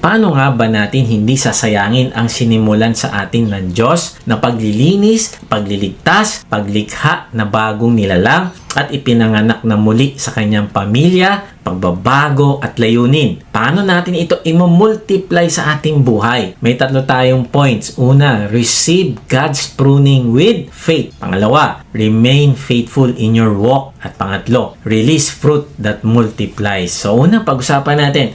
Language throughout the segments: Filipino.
Paano nga ba natin hindi sasayangin ang sinimulan sa atin ng Diyos na paglilinis, pagliligtas, paglikha na bagong nilalang at ipinanganak na muli sa kanyang pamilya, pagbabago at layunin. Paano natin ito imamultiply sa ating buhay? May tatlo tayong points. Una, receive God's pruning with faith. Pangalawa, remain faithful in your walk. At pangatlo, release fruit that multiplies. So una, pag-usapan natin,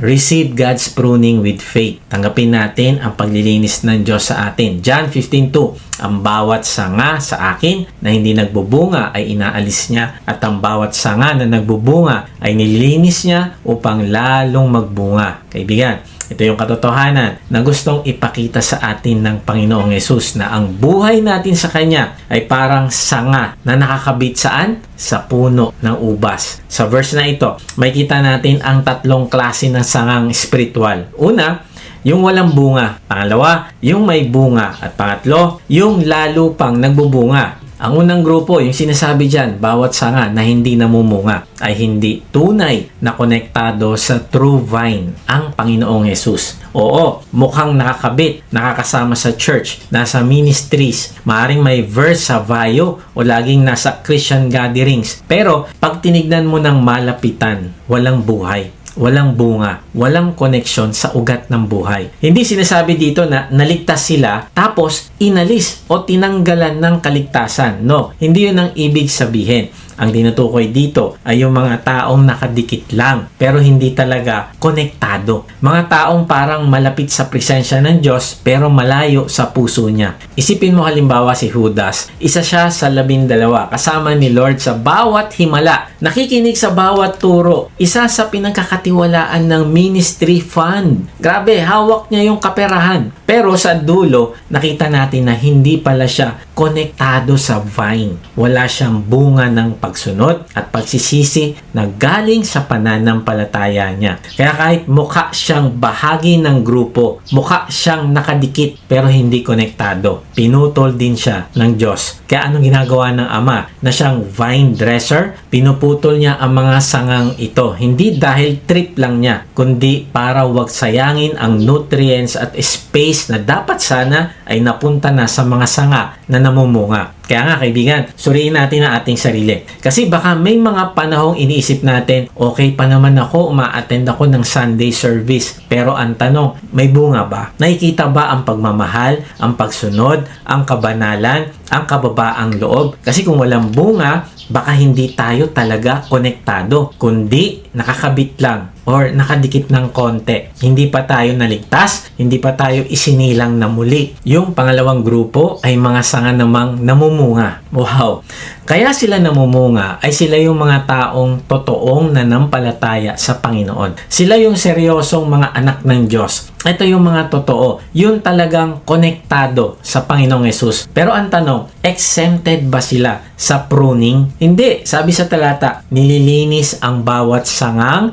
Receive God's pruning with faith. Tanggapin natin ang paglilinis ng Diyos sa atin. John 15.2 Ang bawat sanga sa akin na hindi nagbubunga ay inaalis niya at ang bawat sanga na nagbubunga ay nililinis niya upang lalong magbunga. Kaibigan, ito yung katotohanan na gustong ipakita sa atin ng Panginoong Yesus na ang buhay natin sa Kanya ay parang sanga na nakakabit saan? Sa puno ng ubas. Sa verse na ito, may kita natin ang tatlong klase ng sangang spiritual. Una, yung walang bunga. Pangalawa, yung may bunga. At pangatlo, yung lalo pang nagbubunga. Ang unang grupo, yung sinasabi dyan, bawat sanga na hindi namumunga ay hindi tunay na konektado sa true vine, ang Panginoong Yesus. Oo, mukhang nakakabit, nakakasama sa church, nasa ministries, maaring may verse sa bio o laging nasa Christian gatherings. Pero pag tinignan mo ng malapitan, walang buhay walang bunga, walang koneksyon sa ugat ng buhay. Hindi sinasabi dito na naligtas sila tapos inalis o tinanggalan ng kaligtasan. No, hindi yun ang ibig sabihin. Ang tinutukoy dito ay yung mga taong nakadikit lang pero hindi talaga konektado. Mga taong parang malapit sa presensya ng Diyos pero malayo sa puso niya. Isipin mo halimbawa si Judas. Isa siya sa labindalawa kasama ni Lord sa bawat himala. Nakikinig sa bawat turo. Isa sa pinagkakatiwalaan ng ministry fund. Grabe, hawak niya yung kaperahan. Pero sa dulo, nakita natin na hindi pala siya konektado sa vine. Wala siyang bunga ng pagsunod at pagsisisi na galing sa pananampalataya niya. Kaya kahit mukha siyang bahagi ng grupo, mukha siyang nakadikit pero hindi konektado. Pinutol din siya ng Diyos. Kaya anong ginagawa ng Ama? Na siyang vine dresser, pinuputol niya ang mga sangang ito. Hindi dahil trip lang niya, kundi para wag sayangin ang nutrients at space na dapat sana ay napunta na sa mga sanga na namumunga. Kaya nga kaibigan, suriin natin ang ating sarili. Kasi baka may mga panahong iniisip natin, okay pa naman ako, uma-attend ako ng Sunday service. Pero ang tanong, may bunga ba? Nakikita ba ang pagmamahal, ang pagsunod, ang kabanalan, ang kababaang loob? Kasi kung walang bunga, baka hindi tayo talaga konektado, kundi nakakabit lang or nakadikit ng konti. Hindi pa tayo naligtas, hindi pa tayo isinilang na muli. Yung pangalawang grupo ay mga sanga namang namumunga. Wow! Kaya sila namumunga ay sila yung mga taong totoong nanampalataya sa Panginoon. Sila yung seryosong mga anak ng Diyos. Ito yung mga totoo. Yung talagang konektado sa Panginoong Yesus. Pero ang tanong, exempted ba sila sa pruning? Hindi. Sabi sa talata, nililinis ang bawat sangang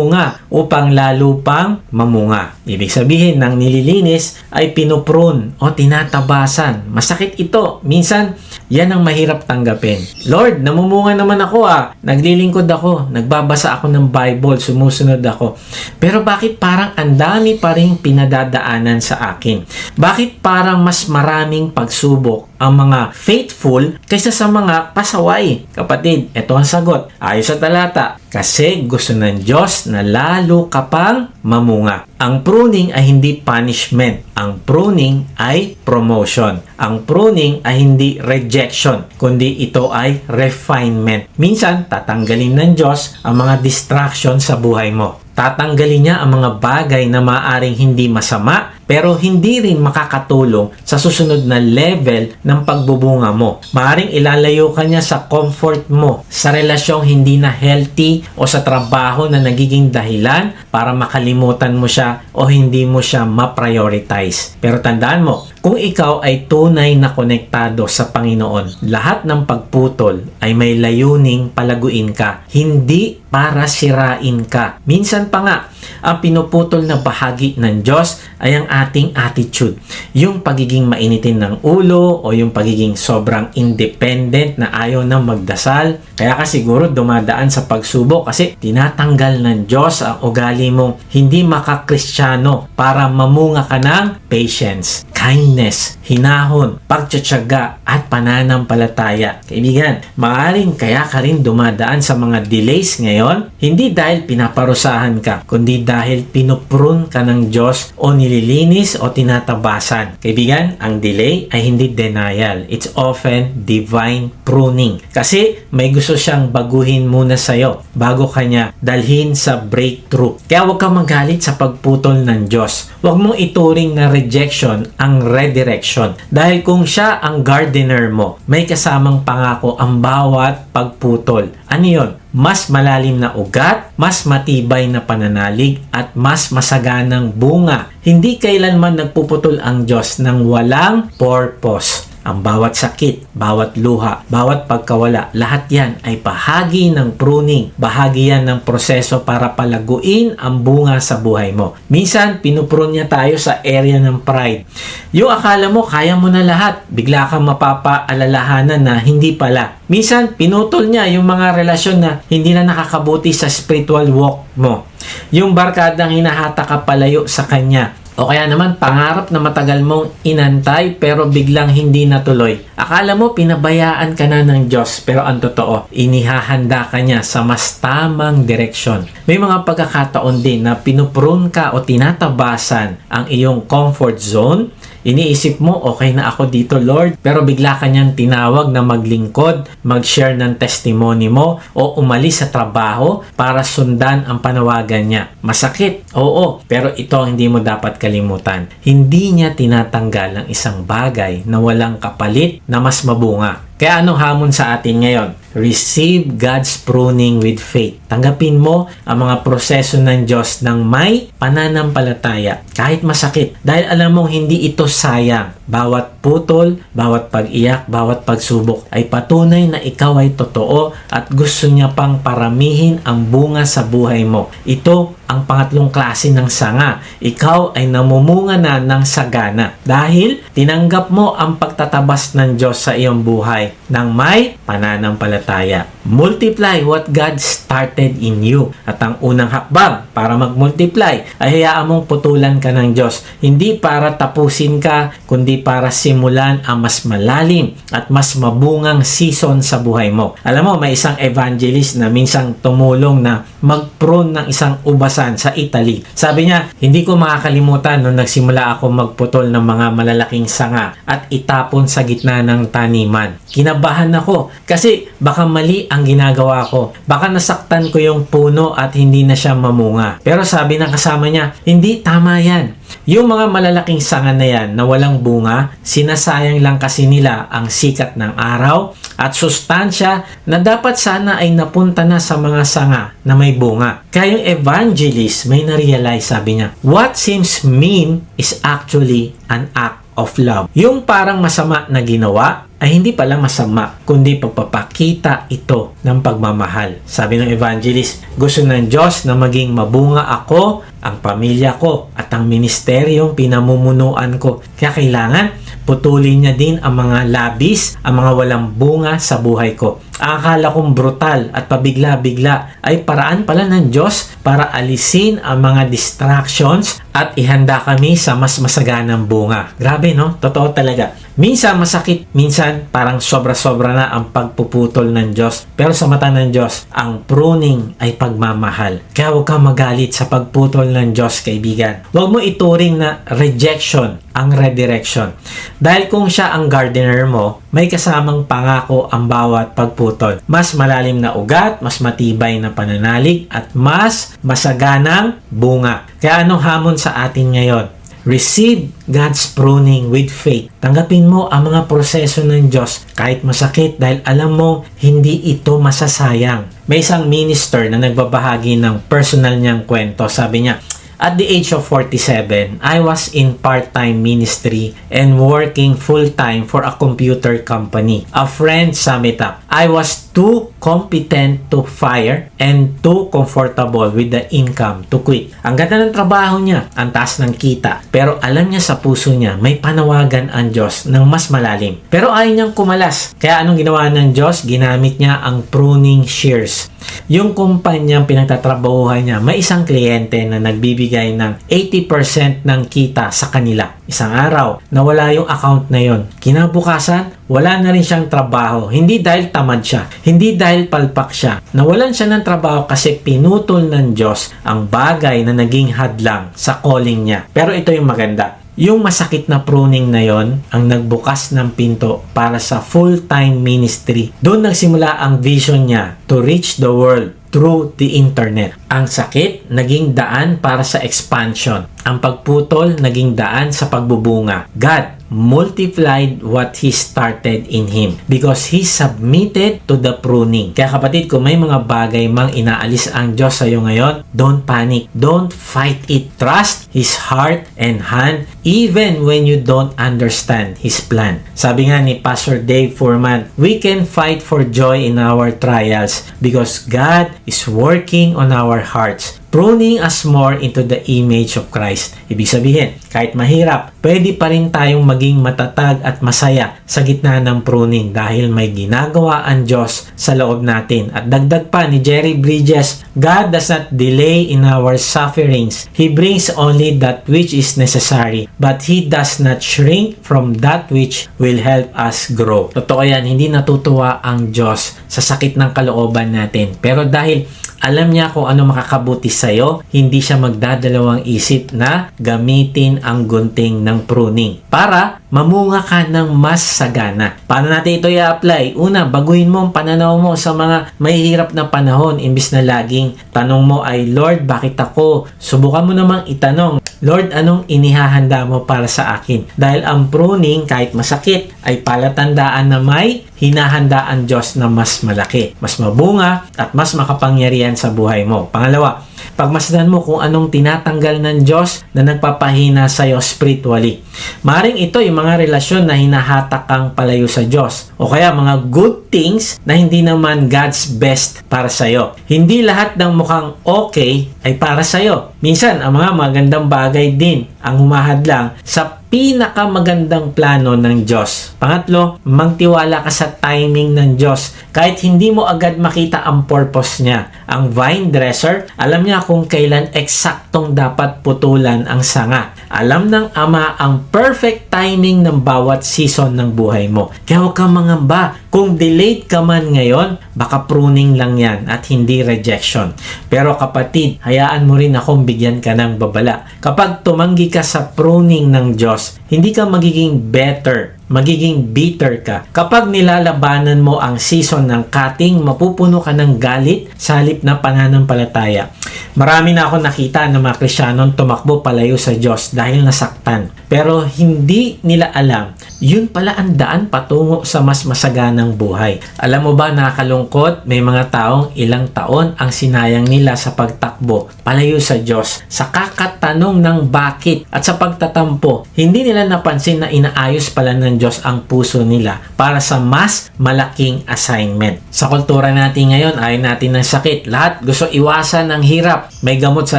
namumunga upang lalo pang mamunga. Ibig sabihin ng nililinis ay pinuprun o tinatabasan. Masakit ito. Minsan, yan ang mahirap tanggapin. Lord, namumunga naman ako ah. Naglilingkod ako. Nagbabasa ako ng Bible. Sumusunod ako. Pero bakit parang ang dami pa rin pinadadaanan sa akin? Bakit parang mas maraming pagsubok ang mga faithful kaysa sa mga pasaway? Kapatid, ito ang sagot. Ayos sa talata, kasi gusto ng Diyos na lalo ka pang mamunga. Ang pruning ay hindi punishment. Ang pruning ay promotion. Ang pruning ay hindi rejection, kundi ito ay refinement. Minsan, tatanggalin ng Diyos ang mga distraction sa buhay mo tatanggalin niya ang mga bagay na maaring hindi masama pero hindi rin makakatulong sa susunod na level ng pagbubunga mo. Maaring ilalayo ka niya sa comfort mo, sa relasyong hindi na healthy o sa trabaho na nagiging dahilan para makalimutan mo siya o hindi mo siya ma-prioritize. Pero tandaan mo, kung ikaw ay tunay na konektado sa Panginoon, lahat ng pagputol ay may layuning palaguin ka, hindi para sirain ka. Minsan pa nga, ang pinuputol na bahagi ng Diyos ay ang ating attitude. Yung pagiging mainitin ng ulo o yung pagiging sobrang independent na ayaw na magdasal. Kaya ka siguro dumadaan sa pagsubok kasi tinatanggal ng Diyos ang ugali mong hindi makakristyano para mamunga ka ng patience, kindness, hinahon, pagtsatsaga at pananampalataya. Kaibigan, maaring kaya ka rin dumadaan sa mga delays ngayon, hindi dahil pinaparusahan ka, kundi dahil pinuprun ka ng Diyos o nililinis o tinatabasan. Kaibigan, ang delay ay hindi denial. It's often divine pruning. Kasi may gusto siyang baguhin muna sa'yo bago kanya dalhin sa breakthrough. Kaya huwag kang magalit sa pagputol ng Diyos. Huwag mong ituring na rejection ang redirection. Dahil kung siya ang gardener mo, may kasamang pangako ang bawat pagputol. Ano yun? Mas malalim na ugat, mas matibay na pananalig, at mas masaganang bunga. Hindi kailanman nagpuputol ang Diyos ng walang purpose. Ang bawat sakit, bawat luha, bawat pagkawala, lahat yan ay bahagi ng pruning. Bahagi yan ng proseso para palaguin ang bunga sa buhay mo. Minsan, pinuprune niya tayo sa area ng pride. Yung akala mo, kaya mo na lahat. Bigla kang mapapaalalahanan na hindi pala. Minsan, pinutol niya yung mga relasyon na hindi na nakakabuti sa spiritual walk mo. Yung barkadang hinahata ka palayo sa kanya. O kaya naman, pangarap na matagal mong inantay pero biglang hindi natuloy. Akala mo pinabayaan ka na ng Diyos pero ang totoo, inihahanda ka niya sa mas tamang direksyon. May mga pagkakataon din na pinuprune ka o tinatabasan ang iyong comfort zone Iniisip mo, okay na ako dito, Lord. Pero bigla ka niyang tinawag na maglingkod, mag-share ng testimony mo, o umalis sa trabaho para sundan ang panawagan niya. Masakit, oo, pero ito hindi mo dapat kalimutan. Hindi niya tinatanggal ang isang bagay na walang kapalit na mas mabunga. Kaya anong hamon sa atin ngayon? Receive God's pruning with faith. Tanggapin mo ang mga proseso ng Diyos ng may pananampalataya, kahit masakit. Dahil alam mong hindi ito sayang. Bawat putol, bawat pag-iyak, bawat pagsubok ay patunay na ikaw ay totoo at gusto niya pang paramihin ang bunga sa buhay mo. Ito ang pangatlong klase ng sanga. Ikaw ay namumunga na ng sagana dahil tinanggap mo ang pagtatabas ng Diyos sa iyong buhay ng may pananampalataya. Multiply what God started in you. At ang unang hakbang para mag-multiply ay hayaan mong putulan ka ng Diyos. Hindi para tapusin ka, kundi para simulan ang mas malalim at mas mabungang season sa buhay mo. Alam mo, may isang evangelist na minsang tumulong na mag-prune ng isang ubasan sa Italy. Sabi niya, hindi ko makakalimutan nung nagsimula ako magputol ng mga malalaking sanga at itapon sa gitna ng taniman. Kinabahan ako kasi baka mali ang ginagawa ko. Baka nasaktan ko yung puno at hindi na siya mamunga. Pero sabi ng kasama niya, hindi tama yan. Yung mga malalaking sanga na yan na walang bunga, sinasayang lang kasi nila ang sikat ng araw at sustansya na dapat sana ay napunta na sa mga sanga na may bunga. Kaya yung evangelist may na-realize sabi niya, what seems mean is actually an act of love. Yung parang masama na ginawa ay hindi pala masama, kundi pagpapakita ito ng pagmamahal. Sabi ng evangelist, gusto ng Diyos na maging mabunga ako, ang pamilya ko, at ang ministeryong pinamumunuan ko. Kaya kailangan putulin niya din ang mga labis, ang mga walang bunga sa buhay ko. Akala kong brutal at pabigla-bigla ay paraan pala ng Diyos para alisin ang mga distractions at ihanda kami sa mas masaganang bunga. Grabe no? Totoo talaga. Minsan masakit, minsan parang sobra-sobra na ang pagpuputol ng Diyos. Pero sa mata ng Diyos, ang pruning ay pagmamahal. Kaya huwag kang magalit sa pagputol ng Diyos, kaibigan. Huwag mo ituring na rejection ang redirection. Dahil kung siya ang gardener mo, may kasamang pangako ang bawat pagputol. Mas malalim na ugat, mas matibay na pananalig, at mas masaganang bunga. Kaya anong hamon sa atin ngayon? Receive God's pruning with faith. Tanggapin mo ang mga proseso ng Diyos kahit masakit dahil alam mo hindi ito masasayang. May isang minister na nagbabahagi ng personal niyang kwento. Sabi niya, At the age of 47, I was in part-time ministry and working full-time for a computer company. A friend sum it up. I was too competent to fire and too comfortable with the income to quit. Ang ganda ng trabaho niya, ang taas ng kita, pero alam niya sa puso niya, may panawagan ang Diyos ng mas malalim. Pero ayaw niyang kumalas. Kaya anong ginawa ng Diyos? Ginamit niya ang pruning shears. Yung kumpanyang pinagtatrabahuhan niya, may isang kliyente na nagbibigay ng 80% ng kita sa kanila. Isang araw, nawala yung account na yon. Kinabukasan, wala na rin siyang trabaho. Hindi dahil tamad siya, hindi dahil palpak siya. Nawalan siya ng trabaho kasi pinutol ng Diyos ang bagay na naging hadlang sa calling niya. Pero ito yung maganda. Yung masakit na pruning na yon ang nagbukas ng pinto para sa full-time ministry. Doon nagsimula ang vision niya to reach the world through the internet. Ang sakit naging daan para sa expansion. Ang pagputol naging daan sa pagbubunga. God multiplied what He started in him because He submitted to the pruning. Kaya kapatid, kung may mga bagay mang inaalis ang Diyos sa iyo ngayon, don't panic. Don't fight it. Trust His heart and hand even when you don't understand His plan. Sabi nga ni Pastor Dave Furman, we can fight for joy in our trials because God is working on our hearts pruning us more into the image of Christ. Ibig sabihin, kahit mahirap, pwede pa rin tayong maging matatag at masaya sa gitna ng pruning dahil may ginagawa ang Diyos sa loob natin. At dagdag pa ni Jerry Bridges, God does not delay in our sufferings. He brings only that which is necessary, but He does not shrink from that which will help us grow. Totoo yan, hindi natutuwa ang Diyos sa sakit ng kalooban natin. Pero dahil alam niya kung ano makakabuti sa'yo, hindi siya magdadalawang isip na gamitin ang gunting ng pruning para mamunga ka ng mas sagana. Paano natin ito i-apply? Una, baguhin mo ang pananaw mo sa mga mahihirap na panahon imbis na laging tanong mo ay, Lord, bakit ako? Subukan mo namang itanong, Lord, anong inihahanda mo para sa akin? Dahil ang pruning, kahit masakit, ay palatandaan na may hinahanda ang Diyos na mas malaki, mas mabunga, at mas makapangyarihan sa buhay mo. Pangalawa, pagmasdan mo kung anong tinatanggal ng Diyos na nagpapahina sa iyo spiritually. Maring ito yung mga relasyon na hinahatak kang palayo sa Diyos o kaya mga good things na hindi naman God's best para sa iyo. Hindi lahat ng mukhang okay ay para sa iyo. Minsan, ang mga magandang bagay din ang humahadlang sa pinakamagandang plano ng Diyos. Pangatlo, magtiwala ka sa timing ng Diyos. Kahit hindi mo agad makita ang purpose niya. Ang vine dresser, alam niya kung kailan eksaktong dapat putulan ang sanga. Alam ng Ama ang perfect timing ng bawat season ng buhay mo. Kaya huwag kang mangamba. Kung delayed ka man ngayon, baka pruning lang yan at hindi rejection. Pero kapatid, hayaan mo rin akong bigyan ka ng babala. Kapag tumanggi ka sa pruning ng Diyos, hindi ka magiging better magiging bitter ka. Kapag nilalabanan mo ang season ng cutting, mapupuno ka ng galit sa halip na pananampalataya. Marami na ako nakita ng mga Krisyanon tumakbo palayo sa Diyos dahil nasaktan. Pero hindi nila alam, yun pala ang daan patungo sa mas masaganang buhay. Alam mo ba nakakalungkot, may mga taong ilang taon ang sinayang nila sa pagtakbo palayo sa Diyos sa kakatanong ng bakit at sa pagtatampo. Hindi nila napansin na inaayos pala ng Diyos ang puso nila para sa mas malaking assignment. Sa kultura natin ngayon, ayaw natin ng sakit. Lahat gusto iwasan ng hirap. May gamot sa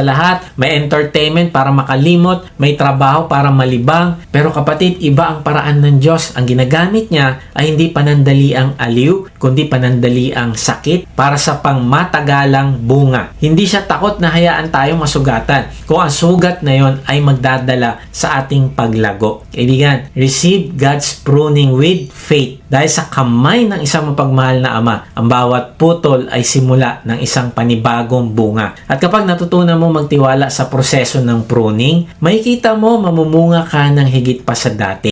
lahat, may entertainment para makalimot, may trabaho para malibang. Pero kapatid, iba ang paraan ng Diyos. Ang ginagamit niya ay hindi panandali ang aliw, kundi panandali ang sakit para sa pangmatagalang bunga. Hindi siya takot na hayaan tayong masugatan kung ang sugat na yon ay magdadala sa ating paglago. Kaibigan, receive God's pruning with faith. Dahil sa kamay ng isang mapagmahal na ama, ang bawat putol ay simula ng isang panibagong bunga. At kapag natutunan mo magtiwala sa proseso ng pruning, makikita mo mamumunga ka ng higit pa sa dati.